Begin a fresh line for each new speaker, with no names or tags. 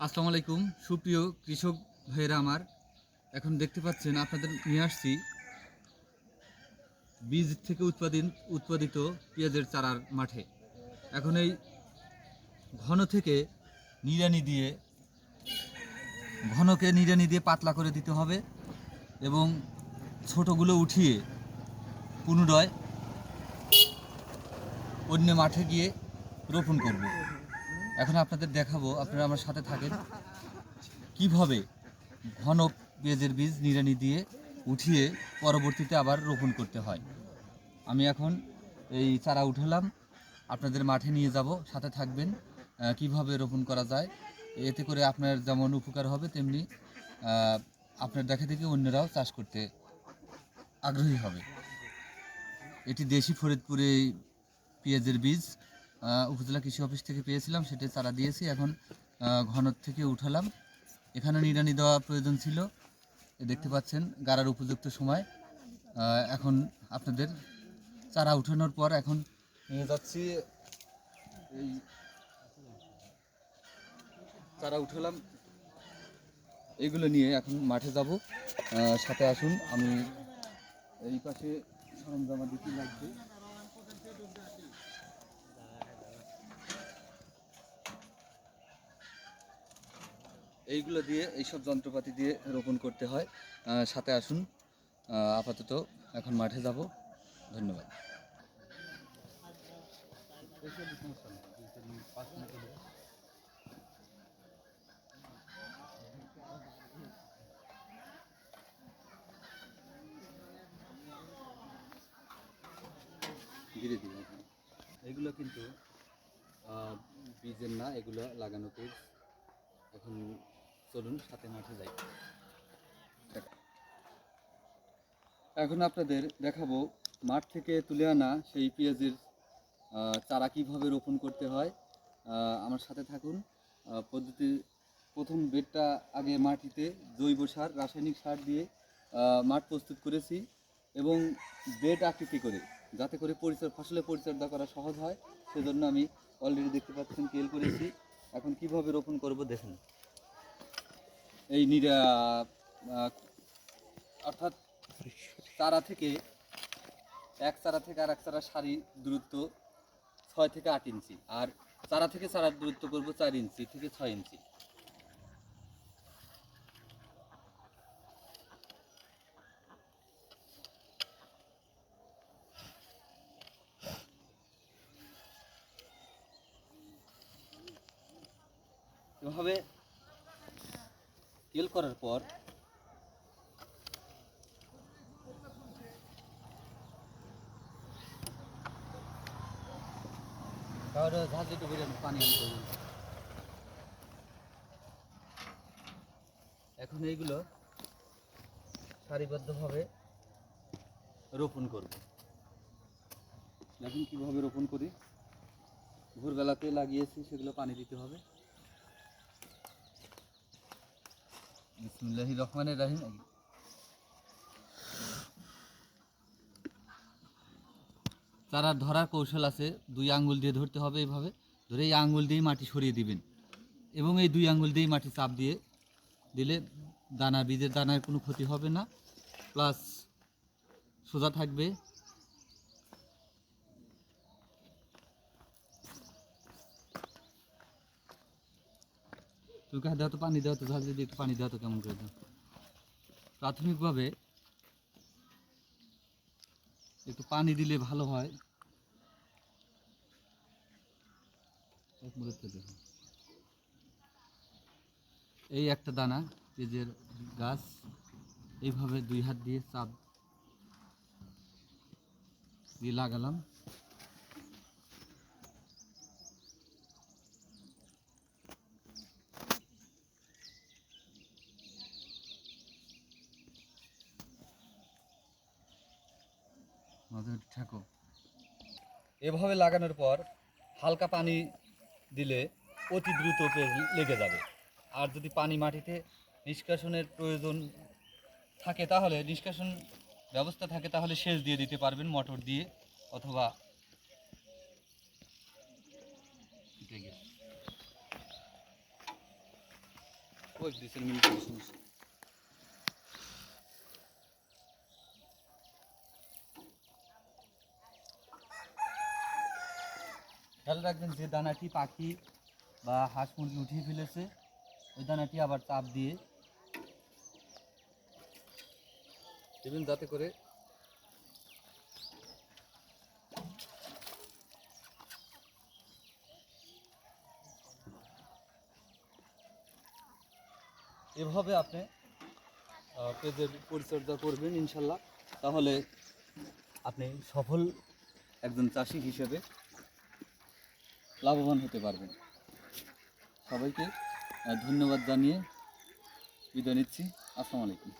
আসসালামু আলাইকুম। সুপ্রিয় কৃষক ভাইয়েরা আমার, এখন দেখতে পাচ্ছেন আপনাদের নিয়ে আসছি বীজ থেকে উৎপাদিত উৎপাদিত পেঁয়াজের চারার মাঠে। এখন এই ঘন থেকে নিড়ানি দিয়ে ঘনকে নিড়ানি দিয়ে পাতলা করে দিতে হবে এবং ছোটগুলো উঠিয়ে পুনরায় অন্য মাঠে গিয়ে রোপণ করব। এখন আপনাদের দেখাবো, আপনারা আমার সাথে থাকেন। কীভাবে ঘন পেঁয়াজের বীজ নিড়ানি দিয়ে উঠিয়ে পরবর্তীতে আবার রোপণ করতে হয়। আমি এখন এই চারা উঠালাম, আপনাদের মাঠে নিয়ে যাব, সাথে থাকবেন কীভাবে রোপণ করা যায়। এতে করে আপনার যেমন উপকার হবে, তেমনি আপনার দেখা দেখে অন্যরাও চাষ করতে আগ্রহী হবে। এটি দেশি ফরিদপুরে পেঁয়াজের বীজ উপজেলা কৃষি অফিস থেকে পেয়েছিলাম সেটা চারা দিয়েছি। এখন ঘনর থেকে উঠালাম। এখানে নিড়ানি দেওয়া প্রয়োজন ছিল। দেখতে পাচ্ছেন, গাড়ার উপযুক্ত সময়। এখন আপনাদের চারা উঠানোর পর এখন নিয়ে যাচ্ছি। এই চারা উঠালাম। এইগুলো নিয়ে এখন মাঠে যাব। সাথে আসুন, আমি এই পাশে সরঞ্জাম দিতে লাগবে? এইগুলো দিয়ে, এইসব যন্ত্রপাতি দিয়ে রোপণ করতে হয়। সাথে আসুন। আপাতত এখন মাঠে যাব। ধন্যবাদ। ধীরে ধীরে। এগুলো কিন্তু বীজের না, এগুলো লাগানো এখন চলুন সাথে মাঠে যাই। এখন আপনাদের দেখাবো, মাঠ থেকে তুলে আনা সেই পেঁয়াজের চারা কীভাবে রোপণ করতে হয়। আমার সাথে থাকুন। পদ্ধতি প্রথম বেডটা আগে মাটিতে জৈব সার, রাসায়নিক সার দিয়ে মাঠ প্রস্তুত করেছি এবং বেড আকৃতি করে, যাতে করে পরিচয় ফসলের পরিচর্যা করা সহজ হয়। সেজন্য আমি অলরেডি দেখতে পাচ্ছেন, তেল করেছি। এখন কীভাবে রোপণ করব দেখুন। এই নিরা অর্থাৎ চারা থেকে এক চারা থেকে আর এক চারা সারি দূরত্ব ছয় থেকে আট ইঞ্চি, আর চারা থেকে চারার দূরত্ব করব চার ইঞ্চি থেকে ছয় ইঞ্চি। এভাবে তেল করার পর পানি। এখন এইগুলো সারিবদ্ধভাবে রোপণ করব। দেখুন কীভাবে রোপণ করি। ভোরবেলাতে লাগিয়েছি, সেগুলো পানি দিতে হবে। বিসমুল্লাহি রহমানের রাহিম। চারা ধরার কৌশল আছে, দুই আঙ্গুল দিয়ে ধরতে হবে এইভাবে। ধরে এই আঙ্গুল দিয়েই মাটি সরিয়ে দিবেন। এবং এই দুই আঙ্গুল দিয়েই মাটি চাপ দিয়ে দিলে দানা, বীজের দানার কোনো ক্ষতি হবে না। প্লাস সোজা থাকবে তুই কাছে দেওয়া তো পানি দেওয়া তো ঝাঁঝি দিয়ে একটু পানি দেওয়া তো কেমন করে দাও প্রাথমিকভাবে একটু পানি দিলে ভালো হয়। এই একটা দানা পেঁয়াজের গাছ, এইভাবে দুই হাত দিয়ে চাপ দিয়ে লাগালাম। এভাবে লাগানোর পর হালকা পানি দিলে অতি দ্রুত লেগে যাবে। আর যদি পানি মাটিতে নিষ্কাশনের প্রয়োজন থাকে তাহলে নিষ্কাশন ব্যবস্থা থাকে তাহলে সেচ দিয়ে দিতে পারবেন মোটর দিয়ে অথবা ওই মিল খেয়াল রাখবেন যে দানাটি পাখি বা হাঁস মুরগি উঠিয়ে ফেলেছে ওই দানাটি আবার চাপ দিয়ে দেবেন যাতে করে এভাবে আপনি আহ, পেঁয়াজের পরিচর্যা করবেন ইনশাল্লাহ। তাহলে আপনি সফল একজন চাষি হিসেবে লাভবান হতে পারবেন। সবাইকে ধন্যবাদ জানিয়ে বিদায় নিচ্ছি। আসসালামু আলাইকুম।